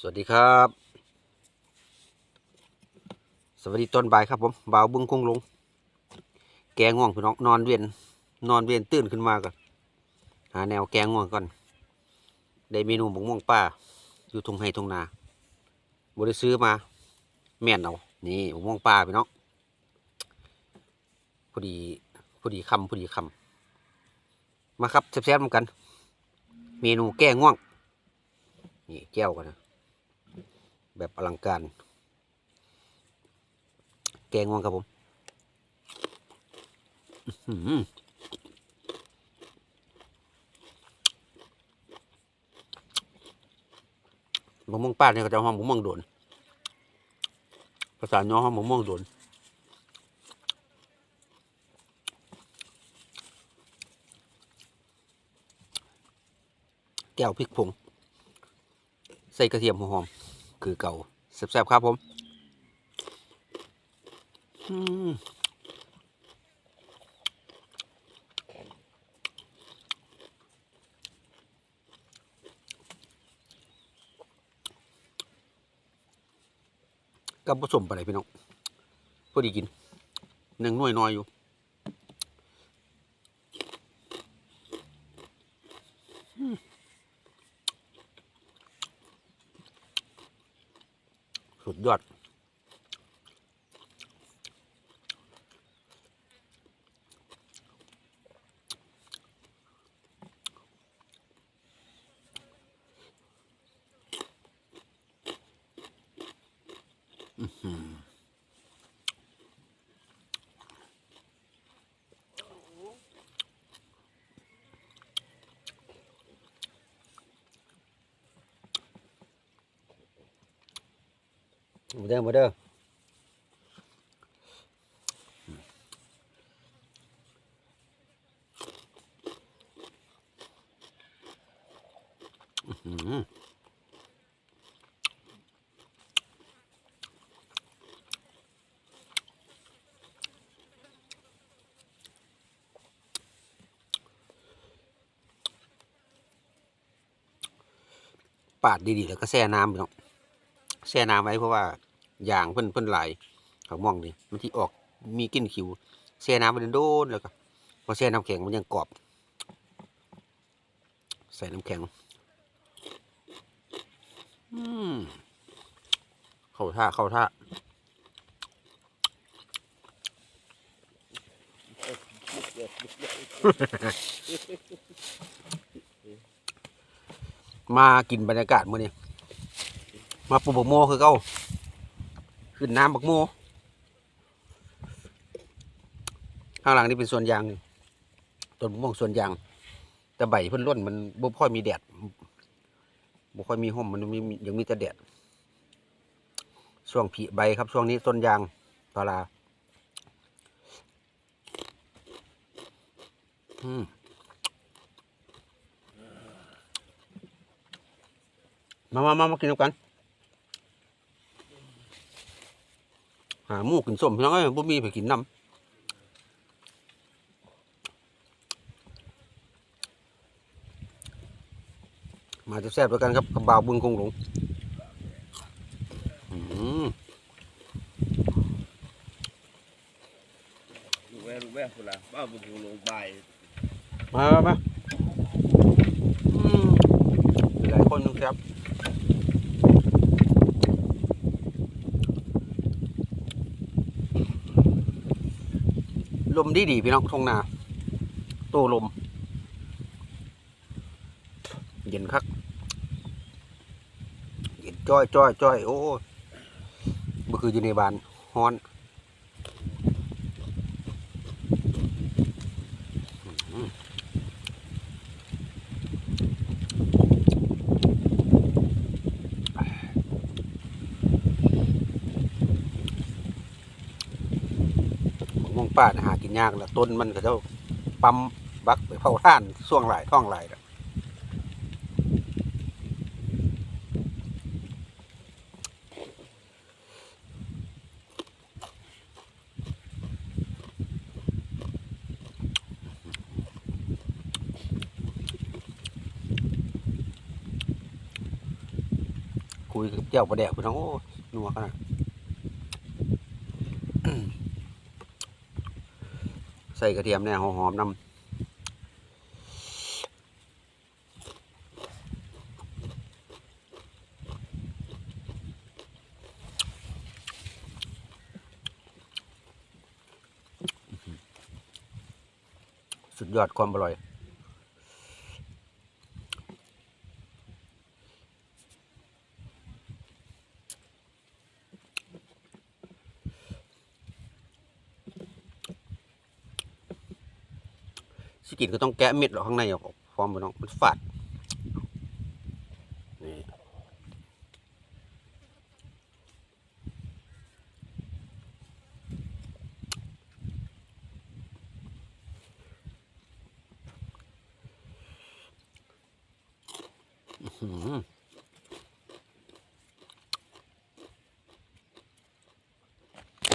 สวัสดีครับ สวัสดีตอนบ่ายครับผมบ่าวบึงคงลง แกง่วงพี่น้องนอนเวียนนอนเวียนตื่นขึ้นมาก่อนหาแนวแกง่วงก่อนได้เมนูบกม่วงป้า อยู่ทุ่งไห้ทุ่งนาบริซื้อมา แม่นเอานี่บกม่วงป้าพี่น้องพอดีพอดีคำพอดีคำมาครับแซ่บๆเหมือนกัน เมนูแก้ง่วง นี่แก้วกันนะ แบบอลังการ แกงง่วงครับผมหมะม่วงป้าเนี่ยก็จะหอมมะม่วงโดนภาษาย่อหอมมะม่วงโดนแก้วพริกผงใส่กระเทียมหอม คือเก่าแซ่บๆครับผมกับผสมไปเลยพี่น้องพอดีกินหนึ่งน่วยน้อยู่ สุดยอด อืม มาเด้อมาเด้ออื้อหือปาดดีๆแล้วก็แช่น้ำพี่น้อง แช่น้ำไว้เพราะว่าอย่างเพิ่นเพิ่นไหลเขามองดิมันที่ออกมีกลิ่นขิวแช่น้ำไปโดนแล้วก็พอแช่น้ำแข็งมันยังกรอบ ใส่น้ำแข็ง อืมเข้าท่าเข้าท่ามากินบรรยากาศมื้อนี้ มาปลูกบักโมคือเก้าขึ้นน้ำบักโมข้างหลังนี่เป็นส่วนยางนี่ต้นมะม่วงส่วนยาง แต่ใบเพิ่นร่นมันบ่ค่อยมีแดดบ่ค่อยมีห่มมันมียังมีแต่แดดช่วงผลิใบครับ ช่วงนี้ต้นยางพาราอืมมามามามากินกันาหมูกินส้มพี่น้องเอ้ยบ่มีไปกินน้ำมาจะแซ่บด้วยกันครับกับบ่าวบึงคงหลงอืมลูกแม่ลูกแม่คนละบ้าบุญลงใบายมามามาอืมมีหลายคนนึงครับ ลมดีดีพี่น้องทงนาโตลม เย็นคักเย็นจ้อยจ้อยจ้อยโอ้ยเมื่อคืนอยู่ในบ้านฮ้อน ม่วงป้านะหากินยากแล้วต้นมันก็จะปั๊มบักไปเผาท่านช่วงหลายท่องหลายคุยกับเจ้าประแดกพี่น้องโอ้นัวขนาด ส่กระเทียมเนี่ยหอมๆนำสุดยอดความอร่อย สกินก็ต้องแกะเม็ดออกข้างในออกพร้อมไปน้องมันฝาดนี่อืม